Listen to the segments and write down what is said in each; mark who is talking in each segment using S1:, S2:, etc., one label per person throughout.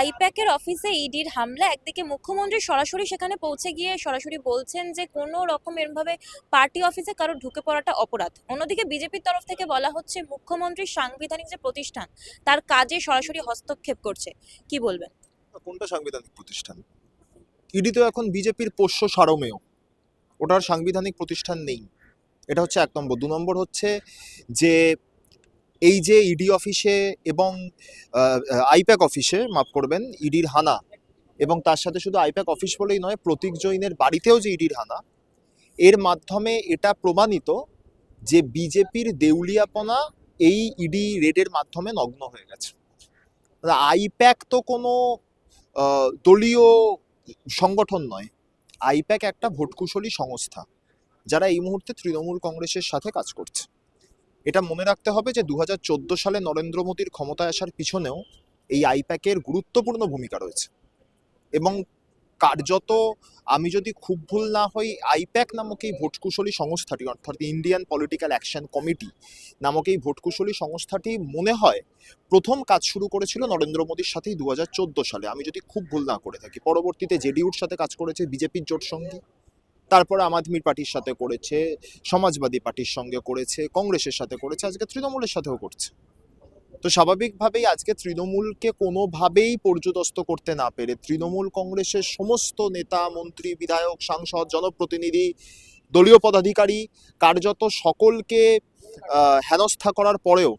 S1: আইপ্যাকের অফিসে ইডির হামলা, একদিকে মুখ্যমন্ত্রী সরাসরি সেখানে পৌঁছে গিয়ে সরাসরি বলছেন যে কোনো রকম এরমভাবে পার্টি অফিসে কারও ঢুকে পড়াটা অপরাধ। অন্যদিকে বিজেপির তরফ থেকে বলা হচ্ছে মুখ্যমন্ত্রীর সাংবিধানিক যে প্রতিষ্ঠান, তার কাজে সরাসরি হস্তক্ষেপ করছে। কি বলবেন?
S2: কোনটা সাংবিধানিক প্রতিষ্ঠান? ইডি তো এখন বিজেপির পোষ্য সারমেয়। ওটার সাংবিধানিক প্রতিষ্ঠান নেই। এটা হচ্ছে এক নম্বর। দু নম্বর হচ্ছে যে এই যে ইডি অফিসে এবং আইপ্যাক অফিসে মাফ করবেন ইডির হানা এবং তার সাথে শুধু আইপ্যাক অফিস বলেই নয়, প্রতীক জৈনের বাড়িতেও যে ইডির হানা, এর মাধ্যমে এটা প্রমাণিত যে বিজেপির দেউলিয়াপনা এই ইডি রেডের মাধ্যমে নগ্ন হয়ে গেছে। আইপ্যাক তো কোনো দলীয় সংগঠন নয়। আইপ্যাক একটা ভোটকুশলী সংস্থা, যারা এই মুহূর্তে তৃণমূল কংগ্রেসের সাথে কাজ করছে। এটা মনে রাখতে হবে যে দু হাজার চোদ্দ সালে নরেন্দ্র মোদীর ক্ষমতায় আসার পিছনেও এই আইপ্যাকের গুরুত্বপূর্ণ ভূমিকা রয়েছে। এবং কার্যত আমি যদি খুব ভুল না হই, আইপ্যাক নামক এই ভোটকুশলী সংস্থাটি, অর্থাৎ ইন্ডিয়ান পলিটিক্যাল অ্যাকশন কমিটি নামক এই ভোটকুশলী সংস্থাটি মনে হয় প্রথম কাজ শুরু করেছিল নরেন্দ্র মোদীর সাথেই দু হাজার চোদ্দ সালে। আমি যদি খুব ভুল না করে থাকি, পরবর্তীতে জেডিউর সাথে কাজ করেছে বিজেপির জোট সঙ্গী। তারপরে আম আদমি পার্টির সাথে করেছে, সমাজবাদী পার্টির সঙ্গে করেছে, কংগ্রেসের সাথে করেছে, আজকে তৃণমূলের সাথেও করছে। তো স্বাভাবিকভাবেই আজকে তৃণমূলকে কোনোভাবেই পর্যদস্ত করতে না পেরে তৃণমূল কংগ্রেসের সমস্ত নেতা, মন্ত্রী, বিধায়ক, সাংসদ, জনপ্রতিনিধি, দলীয় পদাধিকারী, কার্যত সকলকে হেনস্থা করার পরেও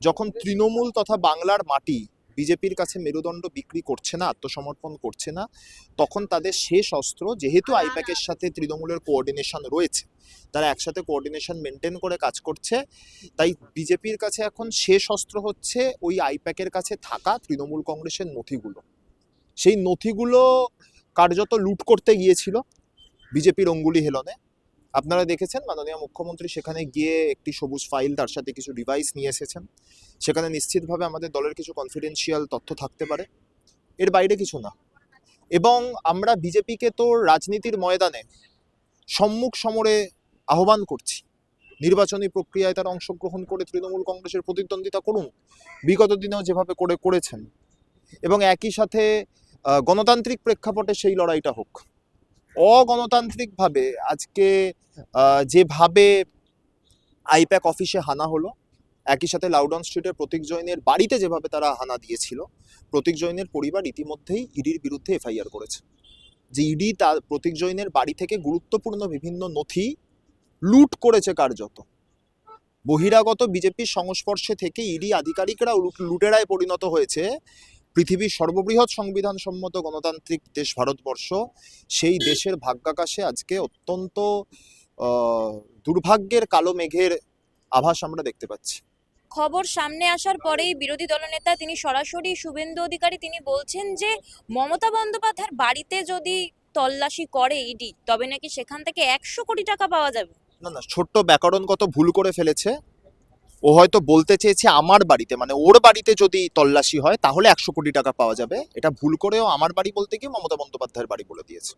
S2: যখন তৃণমূল তথা বাংলার মাটি বিজেপির কাছে মেরুদণ্ড বিক্রি করছে না আত্মসমর্পণ করছে না তখন তাদের শেষ অস্ত্র যেহেতু আইপ্যাকের সাথে তৃণমূলের কোঅর্ডিনেশন রয়েছে তারা একসাথে কোঅর্ডিনেশন মেনটেন করে কাজ করছে তাই বিজেপির কাছে এখন শেষ অস্ত্র হচ্ছে ওই আইপ্যাকের কাছে থাকা তৃণমূল কংগ্রেসের নথিগুলো। সেই নথিগুলো কার্যত লুট করতে গিয়েছিল বিজেপির অঙ্গুলি হেলনে। আপনারা দেখেছেন, মাননীয় মুখ্যমন্ত্রী সেখানে গিয়ে একটি সবুজ ফাইল তার সাথে কিছু ডিভাইস নিয়ে এসেছেন। সেখানে নিশ্চিতভাবে আমাদের দলের কিছু কনফিডেন্সিয়াল তথ্য থাকতে পারে। এর বাইরে কিছু না। এবং আমরা বিজেপিকে তো রাজনীতির ময়দানে সম্মুখ সমরে আহ্বান করছি। নির্বাচনী প্রক্রিয়ায় তারা অংশগ্রহণ করে তৃণমূল কংগ্রেসের প্রতিদ্বন্দ্বিতা করুন। বিগত দিনেও যেভাবে করে করেছেন। এবং একই সাথে গণতান্ত্রিক প্রেক্ষাপটে সেই লড়াইটা হোক। অগণতান্ত্রিকভাবে আজকে যেভাবে আইপ্যাক অফিসে হানা হলো, একই সাথে লাউডন স্ট্রিটের প্রতীক জৈনের বাড়িতে যেভাবে তারা হানা দিয়েছিল, প্রতীক জৈনের পরিবার ইতিমধ্যেই ইডির বিরুদ্ধে এফআইআর করেছে। যে ইডি তার প্রতীক জৈনের বাড়ি থেকে গুরুত্বপূর্ণ বিভিন্ন নথি লুট করেছে কার্যত। বহিরাগত বিজেপির সংস্পর্শে থেকে ইডি আধিকারিকরা লুটেরায় পরিণত হয়েছে। পৃথিবীর সর্ববৃহৎ সংবিধান সম্মত গণতান্ত্রিক দেশ ভারতবর্ষ সেই দেশের ভাগ্যাকাশে আজকে অত্যন্ত দুর্ভাগ্যের কালো মেঘের আভাস আমরা দেখতে পাচ্ছি।
S1: খবর সামনে আসার পরেই বিরোধী দলনেতা তিনি সরাসরি শুভেন্দু অধিকারী তিনি বলছেন যে মমতা বন্দ্যোপাধ্যায়ের বাড়িতে যদি তল্লাশি করে ইডি তবে নাকি সেখান থেকে একশো কোটি টাকা পাওয়া যাবে?
S2: না না ছোট্ট ব্যাকরণগত ভুল করে ফেলেছে। ও হয়তো বলতে চেয়েছে আমার বাড়িতে মানে ওর বাড়িতে যদি তল্লাশি হয়, তাহলে একশো কোটি টাকা পাওয়া যাবে। এটা ভুল করেও আমার বাড়ি বলতে গিয়ে মমতা বন্দ্যোপাধ্যায়ের বাড়ি বলে দিয়েছে।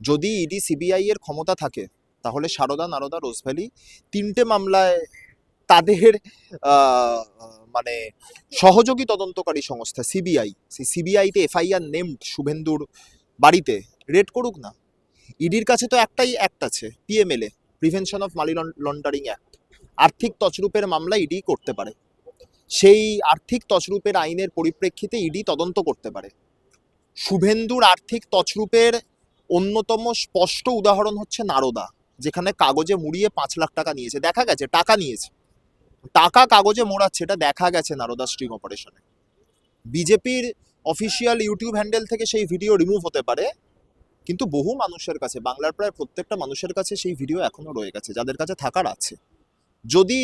S2: যদি ইডি সিবিআই এর ক্ষমতা থাকে, তাহলে সারদা নারদা রোজভ্যালি তিনটে মামলায় তাদের মানে সহযোগী তদন্তকারী সংস্থা, সিবিআই, সেই সিবিআইতে এফআইআর নেমড শুভেন্দুর বাড়িতে, রেড করুক না। ইডির কাছে তো একটাই অ্যাক্ট আছে PMLA prevention of money laundering act আর্থিক তছরূপের মামলা ইডি করতে পারে। সেই আর্থিক তছরূপের আইনের পরিপ্রেক্ষিতে ইডি তদন্ত করতে পারে। শুভেন্দুর আর্থিক তছরূপের অন্যতম স্পষ্ট উদাহরণ হচ্ছে নারদা, যেখানে কাগজে মুড়িয়ে পাঁচ লাখ টাকা নিয়েছে। দেখা গেছে, টাকা নিয়েছে। টাকা কাগজে মোড়াচ্ছে, এটা দেখা গেছে নারদা স্ট্রিং অপারেশনে। বিজেপির অফিসিয়াল ইউটিউব হ্যান্ডেল থেকে সেই ভিডিও রিমুভ হতে পারে, কিন্তু বহু মানুষের কাছে, বাংলার প্রায় প্রত্যেকটা মানুষের কাছে সেই ভিডিও এখনও রয়ে গেছে, যাদের কাছে থাকার আছে। যদি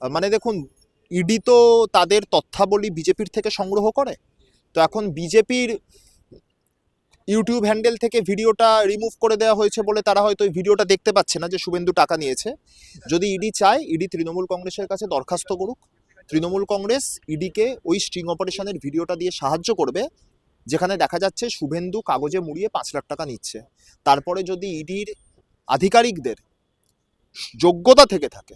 S2: মানে দেখুন ইডি তো তাদের তথ্যাবলী বিজেপির থেকে সংগ্রহ করে, তো এখন বিজেপির ইউটিউব হ্যান্ডেল থেকে ভিডিওটা রিমুভ করে দেওয়া হয়েছে বলে তারা হয়তো ওই ভিডিওটা দেখতে পাচ্ছে না যে শুভেন্দু টাকা নিয়েছে। যদি ইডি চায় ইডি তৃণমূল কংগ্রেসের কাছে দরখাস্ত করুক। তৃণমূল কংগ্রেস ইডিকে ওই স্ট্রিং অপারেশনের ভিডিওটা দিয়ে সাহায্য করবে, যেখানে দেখা যাচ্ছে শুভেন্দু কাগজে মুড়িয়ে পাঁচ লাখ টাকা নিচ্ছে। তারপরে যদি ইডির আধিকারিকদের যোগ্যতা থেকে থাকে,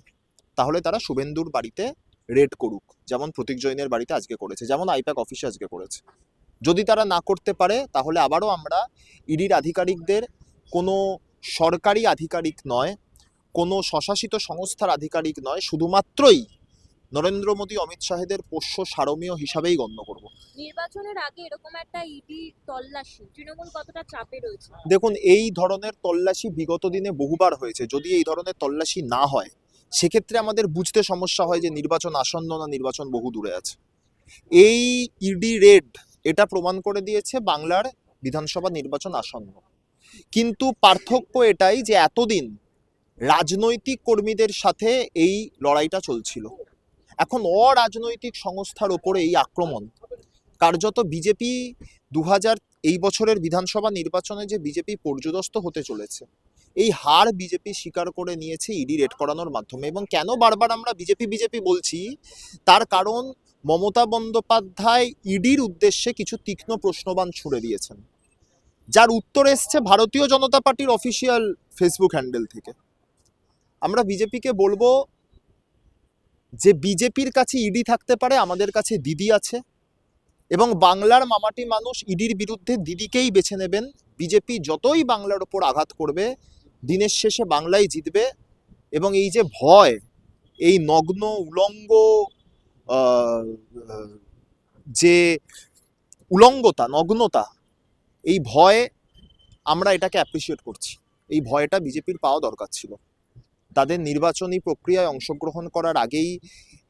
S2: তাহলে তারা শুভেন্দুর বাড়িতে রেড করুক, যেমন প্রতীক জৈনের বাড়িতে আজকে করেছে, যেমন আইপ্যাক অফিসে আজকে করেছে। যদি তারা না করতে পারে, তাহলে আবারও আমরা ইডির আধিকারিকদের, কোনো সরকারি আধিকারিক নয়, কোনো স্বশাসিত সংস্থার আধিকারিক নয়, শুধুমাত্রই নরেন্দ্র মোদী অমিত শাহেদের পোষ্য সারমীয় হিসাবেই গণ্য করব।
S1: নির্বাচনের আগে এরকম একটা ইডি তল্লাশি তৃণমূল কতটা চাপে রয়েছে?
S2: দেখুন এই ধরনের তল্লাশি বিগত দিনে বহুবার হয়েছে। যদি এই ধরনের তল্লাশি না হয় সেক্ষেত্রে আমাদের বুঝতে সমস্যা হয় যে নির্বাচন আসন্ন না নির্বাচন বহু দূরে আছে। এই ইডি রেড এটা প্রমাণ করে দিয়েছে বাংলার বিধানসভা নির্বাচন আসন্ন। কিন্তু পার্থক্য এটাই যে এতদিন রাজনৈতিক কর্মীদের সাথে এই লড়াইটা চলছিল। এখন অরাজনৈতিক সংস্থার ওপরে এই আক্রমণ। কার্যত বিজেপি দু এই বছরের বিধানসভা নির্বাচনে যে বিজেপি পর্যদস্ত হতে চলেছে, এই হার বিজেপি স্বীকার করে নিয়েছে ইডি রেড করানোর মাধ্যমে। এবং কেন বারবার আমরা বিজেপি বিজেপি বলছি? তার কারণ মমতা বন্দ্যোপাধ্যায় ইডির উদ্দেশ্যে কিছু তীক্ষ্ণ প্রশ্নবান ছুড়ে দিয়েছেন। যার উত্তর এসছে ভারতীয় জনতা পার্টির অফিসিয়াল ফেসবুক হ্যান্ডেল থেকে। আমরা বিজেপিকে বলব যে বিজেপির কাছে ইডি থাকতে পারে, আমাদের কাছে দিদি আছে। এবং বাংলার মামাটি মানুষ ইডির বিরুদ্ধে দিদিকেই বেছে নেবেন। বিজেপি যতই বাংলার ওপর আঘাত করবে, দিনের শেষে বাংলাই জিতবে। এবং এই যে ভয়, এই নগ্ন, উলঙ্গ যে উলঙ্গতা, নগ্নতা, এই ভয়ে আমরা এটাকে অ্যাপ্রিসিয়েট করছি। এই ভয়টা বিজেপির পাওয়া দরকার ছিল। তাদের নির্বাচনী প্রক্রিয়ায় অংশগ্রহণ করার আগেই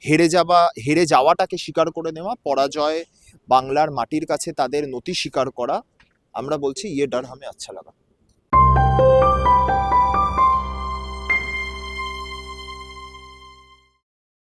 S2: হেরে যাওয়া, হেরে যাওয়াটাকে স্বীকার করে নেওয়া, পরাজয় বাংলার মাটির কাছে তাদের নতি স্বীকার করা, আমরা বলছি ইয়ে ডার হামে আচ্ছা লাগা।